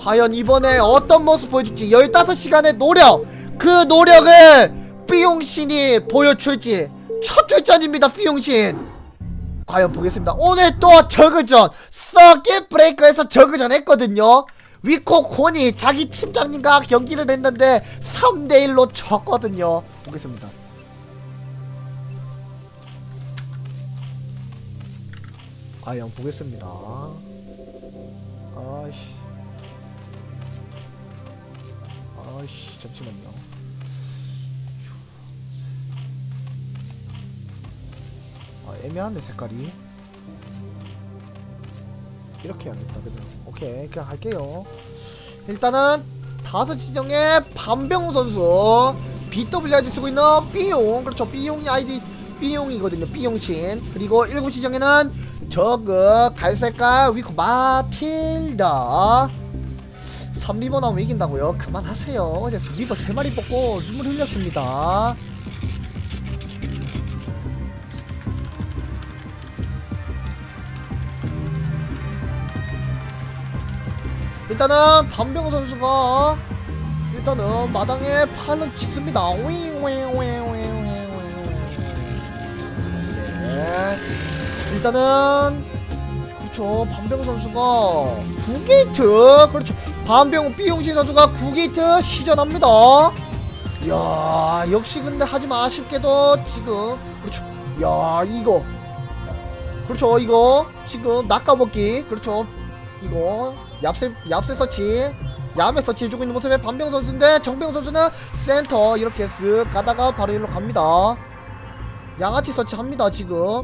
과연 이번에 어떤 모습 보여줄지 15시간의 노력 그 노력을 삐용신이 보여줄지 첫 출전입니다 삐용신. 과연 보겠습니다. 오늘 또 저그전 서킷 브레이커에서 저그전 했거든요. 위코 콘이 자기 팀장님과 경기를 했는데 3대1로 졌거든요. 보겠습니다. 과연 보겠습니다 잠시만요. 아 애매하네 색깔이. 이렇게 해야겠다 그냥 오케이 그냥 할게요. 일단은 다섯 지정의 반병우 선수. BWID 쓰고 있는 B용 그렇죠. B용이 아이디 B용이거든요 B용신. 그리고 일곱 지정에는 저그 갈색깔 위코 마틸다 3리버 나오면 이긴다고요? 그만하세요 어제 리버 3마리 뽑고 눈물 흘렸습니다 일단은 반병 선수가 일단은 마당에 팔을 찢습니다. 네. 일단은 그렇죠. 반병 선수가 9게이트 그렇죠. 반병 B용신 선수가 9게이트 시전합니다. 야 역시 근데 하지만 아쉽게도 지금 그렇죠. 야 이거. 그렇죠 이거. 지금 낚아먹기 그렇죠. 이거. 얍세 얍세 서치 얌에 서치 해주고 있는 모습의 반병 선수인데 정병 선수는 센터 이렇게 쓱 가다가 바로 일로 갑니다. 양아치 서치 합니다 지금.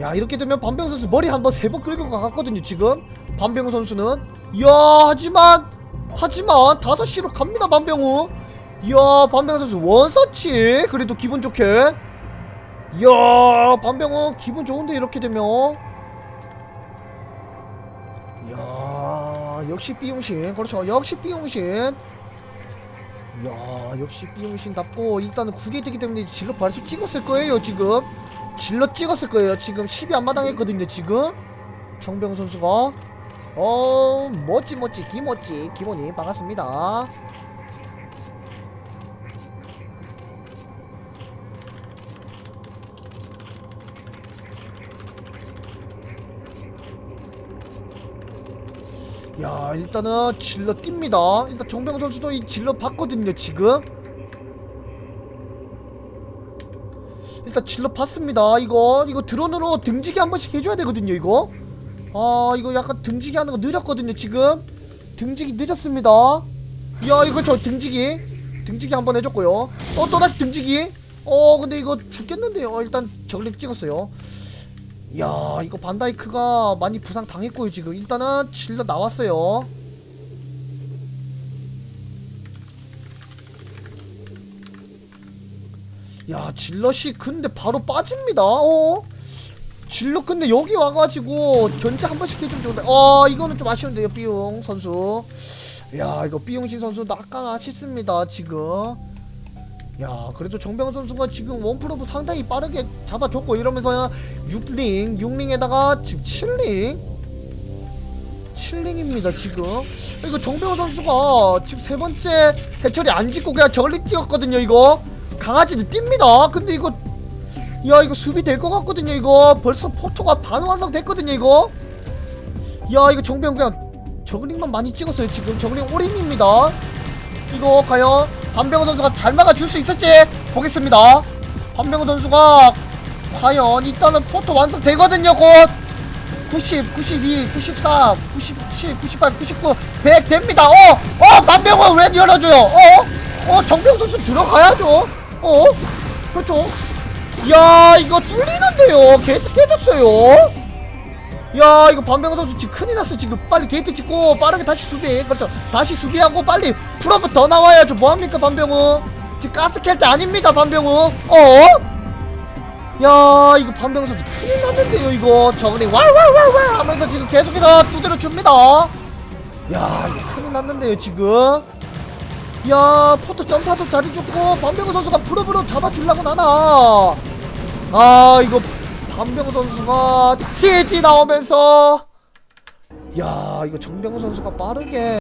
야 이렇게 되면 반병 선수 머리 한 번 세 번 끌고 가갔거든요 지금. 반병 선수는. 이야 하지만 하지만 5시로 갑니다 반병우. 이야 반병 선수 원서치. 그래도 기분 좋게. 이야 반병우 기분 좋은데 이렇게 되면. 이야 역시 삐용신. 그렇죠. 역시 삐용신. 이야 역시 삐용신답고 일단은 9게이트기 때문에 질러 발수 찍었을 거예요 지금. 질러 찍었을 거예요. 지금 10이 안 마당했거든요 지금. 정병 선수가 어 멋지 멋지 기멋지. 기본이 반갑습니다. 야 일단은 질러 뜁니다. 일단 정병 선수도 이 질러 봤거든요 지금. 일단 질러 봤습니다 이거. 이거 드론으로 등지기 한 번씩 해줘야 되거든요 이거 아 이거 약간 등지기 하는 거 느렸거든요 지금. 등지기 늦었습니다. 야 이거 저 등지기. 등지기 한번 해줬고요. 어 또다시 등지기. 어 근데 이거 죽겠는데요? 어, 일단 저글링 찍었어요. 야 이거 반다이크가 많이 부상 당했고요 지금. 일단은 질러 나왔어요. 야 질럿이 근데 바로 빠집니다. 어 질럿 근데 여기 와가지고 견제 한 번씩 해주면 좋은데. 어 이거는 좀 아쉬운데요 삐용 선수. 야 이거 삐용신 선수 약간 아쉽습니다 지금. 야 그래도 정병 선수가 지금 원프로브 상당히 빠르게 잡아줬고 이러면서 6링 6링에다가 지금 7링? 7링입니다 지금. 이거 정병 선수가 지금 세 번째 해철이 안 짓고 그냥 저글링 찍었거든요 이거. 강아지는 뜁니다. 근데 이거 야 이거 수비 될 것 같거든요 이거 벌써 포토가 반 완성됐거든요 이거 야 이거 정병 그냥 저글링만 많이 찍었어요 지금 저글링 올인입니다 이거 과연 반병호 선수가 잘 막아줄 수 있을지 보겠습니다. 반병호 선수가 과연 일단은 포토 완성되거든요. 곧 90, 92, 93, 97, 98, 99, 100 됩니다. 어, 어, 반병호 왜 열어줘요? 어, 어, 정병호 선수 들어가야죠. 어, 그렇죠. 야, 이거 뚫리는데요. 게이트 깨졌어요. 야 이거 반병호 선수 지금 큰일 났어 지금. 빨리 게이트 찍고 빠르게 다시 수비. 그렇죠. 다시 수비하고 빨리 풀업은 더 나와야죠. 뭐합니까 반병호 지금 가스 캘 때 아닙니다 반병호 어? 야 이거 반병호 선수 큰일 났는데요 이거. 저글이 왈왈왈왈 하면서 지금 계속해서 두드려 줍니다. 야 이거 큰일 났는데요 지금 야 포토 점사도 잘해줬고 반병호 선수가 풀업으로 잡아주려고 나나? 아 이거 반병호 선수가 치지 나오면서. 야 이거 정병호 선수가 빠르게